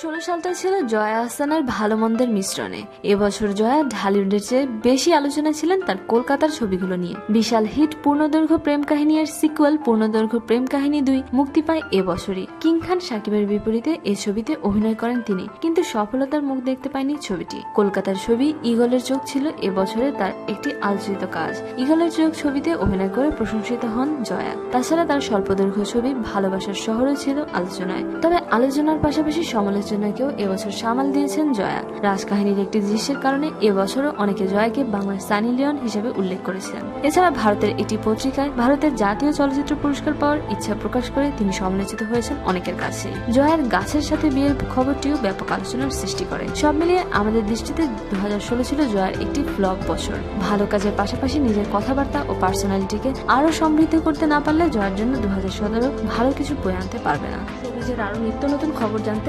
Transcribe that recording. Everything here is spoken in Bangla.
ষোলো সালটা ছিল জয়া আহসানের ভালো মন্দের মিশ্রণে। এবছর জয়া ঢালিউডের চেয়ে বেশি আলোচনা ছিলেন তার কলকাতার ছবিগুলো নিয়ে। বিশাল হিট পূর্ণদৈর্ঘ্য প্রেম কাহিনী এর সিকুয়েল পূর্ণদৈর্ঘ্য প্রেম কাহিনী দুই মুক্তি পায় এবছরই। কিং খান সাকিবের বিপরীতে এই ছবিতে অভিনয় করেন তিনি, কিন্তু সফলতার মুখ দেখতে পায়নি ছবিটি। কলকাতার ছবি ইগলের চোখ ছিল এবছরে তার একটি আলোচিত কাজ। ইগলের চোখ ছবিতে অভিনয় করে প্রশংসিত হন জয়া। তাছাড়া তার স্বল্পদৈর্ঘ্য ছবি ভালোবাসার শহরও ছিল আলোচনায়। তবে আলোচনার পাশাপাশি সমালোচনাকেও এবছর সামাল দিয়েছেন জয়া। রাজ রাজকাহিনীর একটি দৃশ্যের কারণে এবছরও অনেকে জয়াকে বাংলার সানি লিওন হিসেবে উল্লেখ করেছিলেন। এছাড়া ভারতের একটি পত্রিকায় ভারতের জাতীয় চলচ্চিত্র পুরস্কার পাওয়ার ইচ্ছা প্রকাশ করে তিনি সমালোচিত হয়েছেন অনেকের কাছে। জয়ার গাছের সাথে বিয়ের খবরটিও ব্যাপক আলোচনার সৃষ্টি করে। সব মিলিয়ে আমাদের দৃষ্টিতে দু হাজার ষোলো ছিল জয়ার একটি ফ্লপ বছর। ভালো কাজের পাশাপাশি নিজের কথাবার্তা ও পার্সোনালিটিকে আরও সমৃদ্ধ করতে না পারলে জয়ার জন্য দু হাজার সতেরো ভালো কিছু বয়ে আনতে পারবে না। আরও নিত্য নতুন খবর জানতে